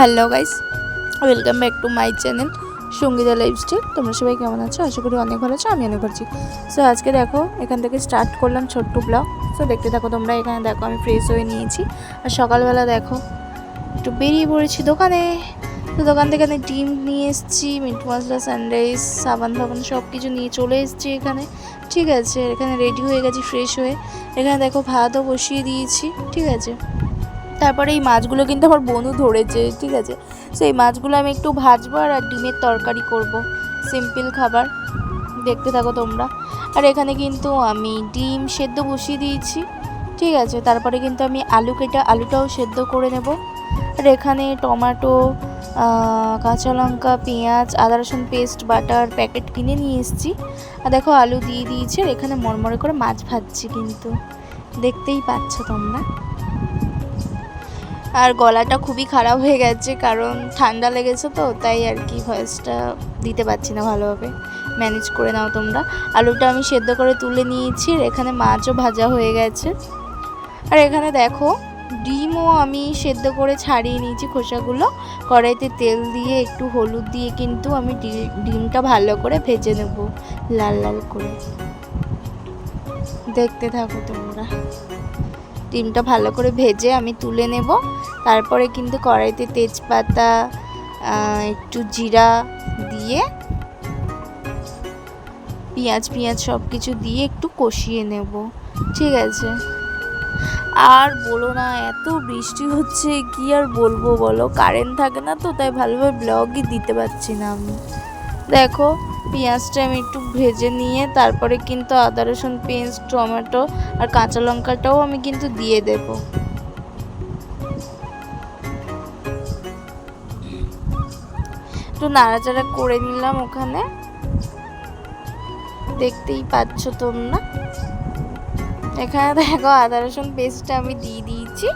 Hello guys, welcome back to my channel Sangeeta lifestyle. তোমরা সবাই কেমন আছো? আশা করি অনেক ভালো আছো, আমি অনেক ভালো সো আজকে দেখো, এখান থেকে স্টার্ট করলাম ছোট্ট ব্লগ সো দেখতে থাকো তোমরা, এখানে দেখো আমি ফ্রেশ হয়ে নিয়েছি। আর সকালবেলা দেখো, একটু বেরিয়ে পড়েছি দোকানে। তো দোকান থেকে আমি ডিম নিয়ে এসেছি, মিট মশলা সানরাইজ সাবান ফাবান সব কিছু নিয়ে চলে এসেছি এখানে। ঠিক আছে, এখানে রেডি হয়ে গেছি ফ্রেশ হয়ে। এখানে দেখো ভাতও বসিয়ে দিয়েছি, ঠিক আছে। তারপরে এই মাছগুলো কিন্তু আমার বনু ধরেছে, ঠিক আছে? সেই মাছগুলো আমি একটু ভাজবো আর ডিমের তরকারি করব সিম্পল খাবার। দেখতে থাকো তোমরা। আর এখানে কিন্তু আমি ডিম সেদ্ধ বসিয়ে দিয়েছি, ঠিক আছে? তারপরে কিন্তু আমি আলু কেটে, আলুটাও সেদ্ধ করে নেব। আর এখানে টমেটো কাঁচা লঙ্কা, পেঁয়াজ, আদা রসুন পেস্ট, বাটার প্যাকেট কিনে নিয়ে এসেছি। আর দেখো, আলু দিয়ে দিয়েছি আর এখানে মরমরে করে মাছ ভাজছি কিন্তু। দেখতেই পাচ্ছ তোমরা। আর গলাটা খুবই খারাপ হয়ে গেছে, কারণ ঠান্ডা লেগেছে তো, তাই আর কি ভয়েসটা দিতে পারছি না ভালোভাবে। ম্যানেজ করে নাও তোমরা। আলুটা আমি সেদ্ধ করে তুলে নিয়েছি, আর এখানে মাছও ভাজা হয়ে গেছে। আর এখানে দেখো, ডিমও আমি সেদ্ধ করে ছাড়িয়ে নিয়েছি খোসাগুলো। কড়াইতে তেল দিয়ে, একটু হলুদ দিয়ে কিন্তু আমি ডিমটা ভালো করে ভেজে নেব, লাল লাল করে। দেখতে থাকো তোমরা। ডিমটা ভালো করে ভেজে আমি তুলে নেব। তারপরে কিন্তু কড়াইতে তেজপাতা একটু জিরা দিয়ে, পেঁয়াজ পেঁয়াজ সব কিছু দিয়ে একটু কষিয়ে নেব। ঠিক আছে? আর বলো না, এত বৃষ্টি হচ্ছে, কি আর বলব বলো? কারেন্ট থাকে না তো, তাই ভালোভাবে ব্লগই দিতে পারছি না আমি। দেখো পেঁয়াজটা আমি একটু ভেজে নিয়ে তারপরে কিন্তু আদা, রসুন পেস্ট টমেটো আর কাঁচা লঙ্কাটাও আমি কিন্তু দিয়ে দেব। একটু নাড়াচাড়া করে নিলাম ওখানে। দেখতেই পাচ্ছ তোমরা। এখানে দেখো আদা, রসুন পেস্টটা আমি দিয়ে দিয়েছি।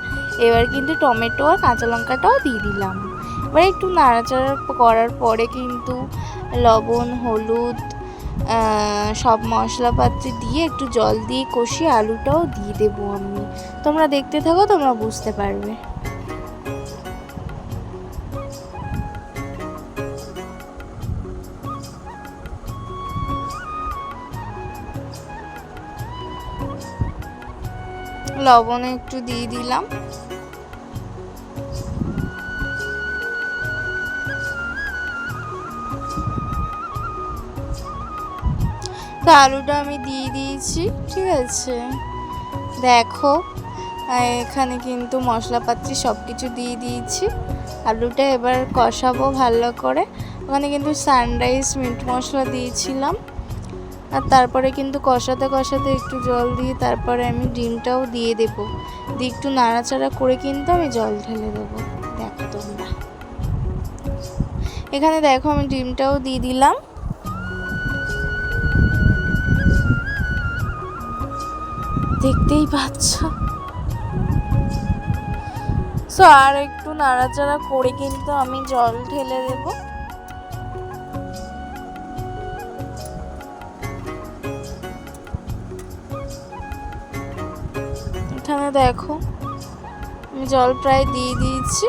এবার কিন্তু টমেটো আর কাঁচা লঙ্কাটাও দিয়ে দিলাম। এবার একটু নাড়াচাড়া করার পরে কিন্তু লবণ, হলুদ সব মশলাপাতি দিয়ে একটু জল দিয়ে কষিয়ে আলুটাও দিয়ে দেবো আমি। তোমরা দেখতে থাকো, তোমরা বুঝতে পারবে। লবণ একটু দিয়ে দিলাম। আলুটা আমি দিয়ে দিয়েছি, ঠিক আছে? দেখো এখানে কিন্তু মশলাপাতি সব কিছু দিয়ে দিয়েছি। আলুটা এবার কষাবো ভালো করে। ওখানে কিন্তু সানরাইজ মিট মশলা দিয়েছিলাম। আর তারপরে কিন্তু কষাতে কষাতে একটু জল দিয়ে তারপরে আমি ডিমটাও দিয়ে দেবো। দিয়ে একটু নাড়াচাড়া করে কিন্তু আমি জল ঢেলে দেবো। দেখো তোমরা। এখানে দেখো আমি ডিমটাও দিয়ে দিলাম। দেখতেই পাচ্ছ। সো আর একটু নাড়াচাড়া করে কিন্তু আমি জল ঢেলে দেব। এখানে দেখো, আমি জল প্রায় দিয়ে দিয়েছি।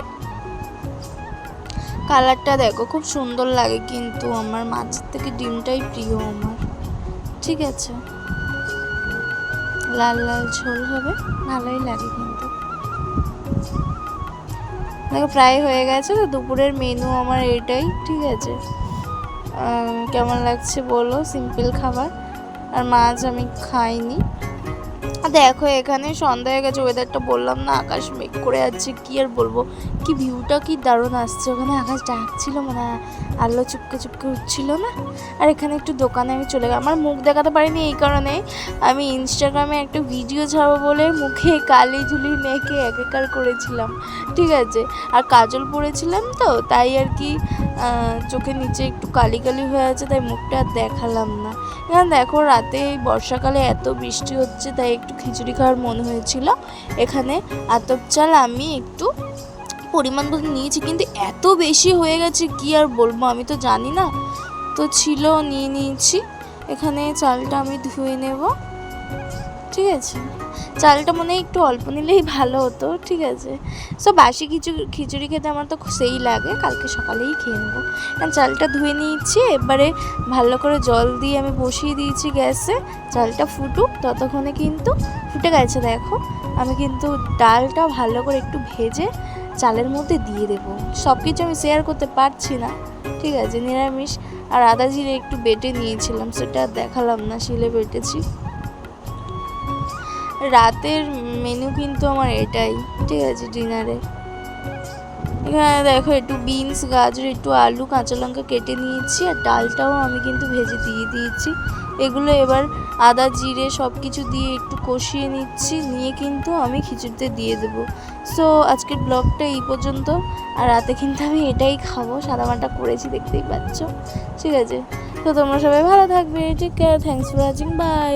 কালারটা দেখো, খুব সুন্দর লাগে কিন্তু। আমার মাছের থেকে ডিমটাই প্রিয় আমার। ঠিক আছে? লাল লাল ঝোল হবে, ভালোই লাগে কিন্তু। দেখো, প্রায় হয়ে গেছে তো, দুপুরের মেনু আমার এটাই ঠিক আছে। কেমন লাগছে বলো সিম্পল খাবার। আর মাছ আমি খাইনি। দেখো, এখানে সন্ধ্যা হয়ে গেছে ওয়েদারটা বললাম না, আকাশ মেঘ করে আছে কি আর বলব? কি ভিউটা কি দারুণ আসছে, ওখানে আকাশ ডাকছিল মানে আলো চুপকে চুপকে উঠছিল না? আর এখানে একটু দোকানে আমি চলে গেলাম, আমার মুখ দেখাতে পারিনি এই কারণে, আমি ইনস্টাগ্রামে একটা ভিডিও ছাড়বো বলে মুখে কালি ঝুলি মেখে একাকার করেছিলাম, ঠিক আছে? আর কাজল পরেছিলাম তো, তাই আর কি চোখের নিচে একটু কালি কালি হয়ে আছে, তাই মুখটা আর দেখালাম না। এখানে দেখো, রাতে বর্ষাকালে এত বৃষ্টি হচ্ছে, তাই একটু খিচুড়ি খাওয়ার মন হয়েছিল। এখানে আতপ চাল আমি একটু পরিমাণ মতো নিয়েছি, কিন্তু এত বেশি হয়ে গেছে কি আর বলব আমি তো জানি না। তো ছিল, নিয়ে নিয়েছি। এখানে চালটা আমি ধুয়ে নেব। ঠিক আছে? চালটা মনে হয় একটু অল্প নিলেই ভালো হতো, ঠিক আছে। সো বাসি খিচুড়ি খিচুড়ি খেতে আমার তো সেই লাগে, কালকে সকালেই খেয়ে নেব। কারণ চালটা ধুয়ে নিয়েছি, এবারে ভালো করে জল দিয়ে আমি বসিয়ে দিয়েছি গ্যাসে, চালটা ফুটুক, ততক্ষণে কিন্তু ফুটে গেছে, দেখো। আমি কিন্তু ডালটা ভালো করে একটু ভেজে চালের মধ্যে দিয়ে দেবো। সব কিছু আমি শেয়ার করতে পারছি না, ঠিক আছে, নিরামিষ। আর আদা জিরে একটু বেটে নিয়েছিলাম, সেটা দেখালাম না, শিলে বেটেছি। রাতের মেনু কিন্তু আমার এটাই। ঠিক আছে ডিনারে এখানে দেখো একটু বিনস গাজর, একটু আলু, কাঁচা লঙ্কা কেটে নিয়েছি, আর ডালটাও আমি কিন্তু ভেজে দিয়ে দিয়েছি। এগুলো এবার আদা, জিরে সব কিছু দিয়ে একটু কষিয়ে নিচ্ছি, নিয়ে কিন্তু আমি খিচুড়িতে দিয়ে দেবো। সো আজকের ব্লগটা এই পর্যন্ত। আর রাতে কিন্তু আমি এটাই খাব সাদামাটা করেছি, দেখতেই পাচ্ছ। ঠিক আছে, তো তোমরা সবাই ভালো থাকবে। Take care thanks for watching bye